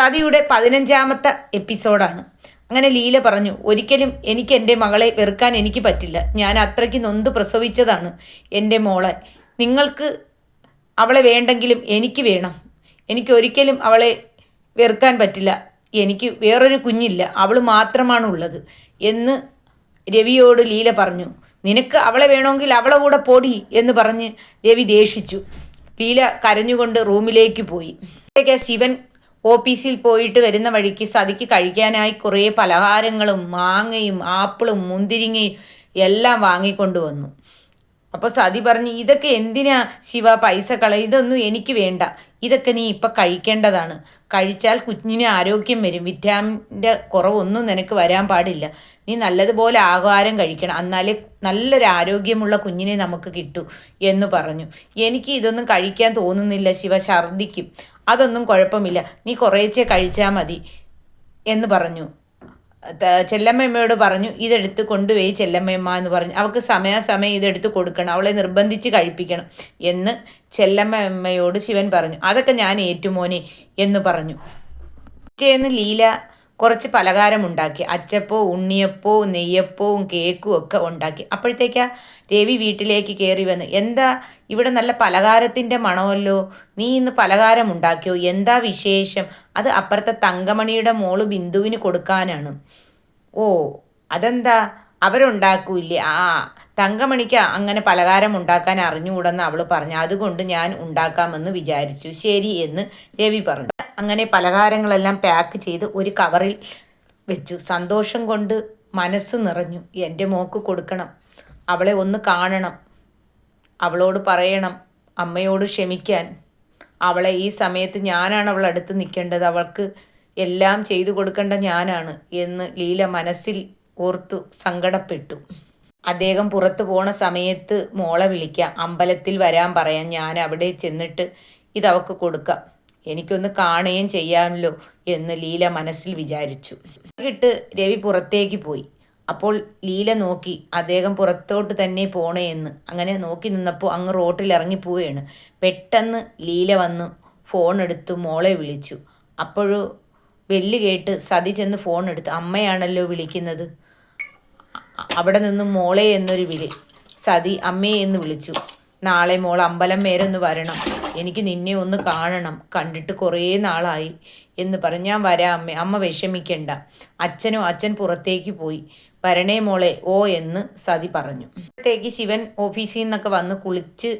സതിയുടെ പതിനഞ്ചാമത്തെ എപ്പിസോഡാണ്. അങ്ങനെ ലീല പറഞ്ഞു ഒരിക്കലും എനിക്ക് എന്റെ മകളെ വെറുക്കാൻ എനിക്ക് പറ്റില്ല. ഞാൻ അത്രയ്ക്ക് നൊന്ത് പ്രസവിച്ചതാണ് എന്റെ മോളെ. നിങ്ങൾക്ക് അവളെ വേണ്ടെങ്കിലും എനിക്ക് വേണം. എനിക്ക് ഒരിക്കലും അവളെ വെറുക്കാൻ പറ്റില്ല. എനിക്ക് വേറൊരു കുഞ്ഞില്ല. അവൾ മാത്രമാണ് ഉള്ളത് എന്ന് രവിയോട് ലീല പറഞ്ഞു. നിനക്ക് അവളെ വേണമെങ്കിൽ അവളെ കൂടെ പോടി എന്ന് പറഞ്ഞ് രവി ദേഷിച്ചു. ലീല കരഞ്ഞുകൊണ്ട് റൂമിലേക്ക് പോയി. ശിവൻ ഓഫീസിൽ പോയിട്ട് വരുന്ന വഴിക്ക് സതിക്ക് കഴിക്കാനായി കുറേ പലഹാരങ്ങളും മാങ്ങയും ആപ്പിളും മുന്തിരിങ്ങയും എല്ലാം വാങ്ങിക്കൊണ്ടു വന്നു അപ്പോൾ സതി പറഞ്ഞു ഇതൊക്കെ എന്തിനാ ശിവ പൈസ കള? ഇതൊന്നും എനിക്ക് വേണ്ട. ഇതൊക്കെ നീ ഇപ്പം കഴിക്കേണ്ടതാണ്. കഴിച്ചാൽ കുഞ്ഞിന് ആരോഗ്യം വരും. വിറ്റാമിന്റെ കുറവൊന്നും നിനക്ക് വരാൻ പാടില്ല. നീ നല്ലതുപോലെ ആഹാരം കഴിക്കണം. എന്നാലേ നല്ലൊരു ആരോഗ്യമുള്ള കുഞ്ഞിനെ നമുക്ക് കിട്ടൂ എന്ന് പറഞ്ഞു. എനിക്ക് ഇതൊന്നും കഴിക്കാൻ തോന്നുന്നില്ല ശിവ ഛർദിക്കും. അതൊന്നും കുഴപ്പമില്ല. നീ കുറേച്ചേ കഴിച്ചാൽ മതി എന്ന് പറഞ്ഞു. ചെല്ലമ്മയോട് പറഞ്ഞു ഇതെടുത്ത് കൊണ്ടുപോയി ചെല്ലമ്മയമ്മ എന്ന് പറഞ്ഞു. അവൾക്ക് സമയാസമയം ഇതെടുത്ത് കൊടുക്കണം അവളെ നിർബന്ധിച്ച് കഴിപ്പിക്കണം എന്ന് ചെല്ലമ്മയമ്മയോട് ശിവൻ പറഞ്ഞു. അതൊക്കെ ഞാൻ ഏറ്റുമോനെ എന്ന് പറഞ്ഞു. പിറ്റേന്ന് ലീല കുറച്ച് പലഹാരം ഉണ്ടാക്കി. അച്ചപ്പോ ഉണ്ണിയപ്പോ നെയ്യപ്പവും കേക്കും ഒക്കെ ഉണ്ടാക്കി. അപ്പോഴത്തേക്കാ രവി വീട്ടിലേക്ക് കയറി വന്ന് എന്താ ഇവിടെ നല്ല പലഹാരത്തിന്റെ മണമല്ലോ? നീ ഇന്ന് പലഹാരം ഉണ്ടാക്കിയോ? എന്താ വിശേഷം? അത് അപ്പുറത്തെ തങ്കമണിയുടെ മോൾ ബിന്ദുവിന് കൊടുക്കാനാണ്. ഓ അതെന്താ? അവരുണ്ടാക്കൂല്ലേ? ആ തങ്കമണിക്ക് അങ്ങനെ പലഹാരം ഉണ്ടാക്കാൻ അറിഞ്ഞുകൂടെന്ന് അവൾ പറഞ്ഞു. അതുകൊണ്ട് ഞാൻ ഉണ്ടാക്കാമെന്ന് വിചാരിച്ചു. ശരി എന്ന് രവി പറഞ്ഞു. അങ്ങനെ പലഹാരങ്ങളെല്ലാം പാക്ക് ചെയ്ത് ഒരു കവറിൽ വെച്ചു. സന്തോഷം കൊണ്ട് മനസ്സ് നിറഞ്ഞു. എന്റെ മോക്ക് കൊടുക്കണം. അവളെ ഒന്ന് കാണണം. അവളോട് പറയണം. അമ്മയോട് ക്ഷമിക്കാൻ. അവളെ ഈ സമയത്ത് ഞാനാണ് അവൾ അടുത്ത് നിൽക്കേണ്ടത്. അവൾക്ക് എല്ലാം ചെയ്തു കൊടുക്കേണ്ട ഞാനാണ് എന്ന് ലീല മനസ്സിൽ ഓർത്തു സങ്കടപ്പെട്ടു. അദ്ദേഹം പുറത്തു പോണ സമയത്ത് മോളെ വിളിക്കാം. അമ്പലത്തിൽ വരാൻ പറയാം. ഞാൻ അവിടെ ചെന്നിട്ട് ഇതവക്ക് കൊടുക്കാം. എനിക്കൊന്ന് കാണുകയും ചെയ്യാമല്ലോ എന്ന് ലീല മനസ്സിൽ വിചാരിച്ചു. ഇട്ട് രവി പുറത്തേക്ക് പോയി. അപ്പോൾ ലീല നോക്കി അദ്ദേഹം പുറത്തോട്ട് തന്നെ പോണേ എന്ന്. അങ്ങനെ നോക്കി നിന്നപ്പോൾ അങ്ങ് റോട്ടിൽ ഇറങ്ങിപ്പോവുകയാണ് പെട്ടെന്ന് ലീല വന്ന് ഫോൺ എടുത്തു മോളെ വിളിച്ചു. അപ്പോഴും വെല്ല് കേട്ട് സതി ചെന്ന് ഫോൺ എടുത്ത്. അമ്മയാണല്ലോ വിളിക്കുന്നത്? അവിടെ നിന്നും മോളെ എന്നൊരു വിളി. സതി അമ്മേ എന്ന് വിളിച്ചു. നാളെ മോൾ അമ്പലം വരെ ഒന്ന് വരണം. എനിക്ക് നിന്നെ ഒന്ന് കാണണം. കണ്ടിട്ട് കുറേ നാളായി എന്ന് പറഞ്ഞ് ഞാൻ വരാം അമ്മേ. അമ്മ വിഷമിക്കണ്ട. അച്ഛനോ അച്ഛൻ പുറത്തേക്ക് പോയി. വരണേ മോളെ ഓ എന്ന് സതി പറഞ്ഞു. അപ്പോഴത്തേക്ക് ശിവൻ ഓഫീസിൽ നിന്നൊക്കെ വന്ന് കുളിച്ച്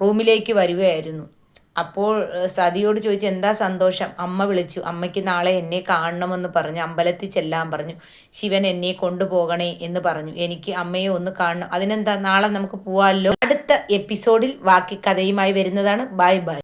റൂമിലേക്ക് വരികയായിരുന്നു. അപ്പോൾ സതിയോട് ചോദിച്ചു എന്താ സന്തോഷം? അമ്മ വിളിച്ചു അമ്മയ്ക്ക് നാളെ എന്നെ കാണണമെന്ന് പറഞ്ഞു അമ്പലത്തിൽ ചെല്ലാൻ പറഞ്ഞു ശിവൻ എന്നെ കൊണ്ടുപോകണേ എന്ന് പറഞ്ഞു എനിക്ക് അമ്മയെ ഒന്ന് കാണണം അതിനെന്താ നാളെ നമുക്ക് പോവാമല്ലോ അടുത്ത എപ്പിസോഡിൽ ബാക്കി കഥയുമായി വരുന്നതാണ്. Bye bye.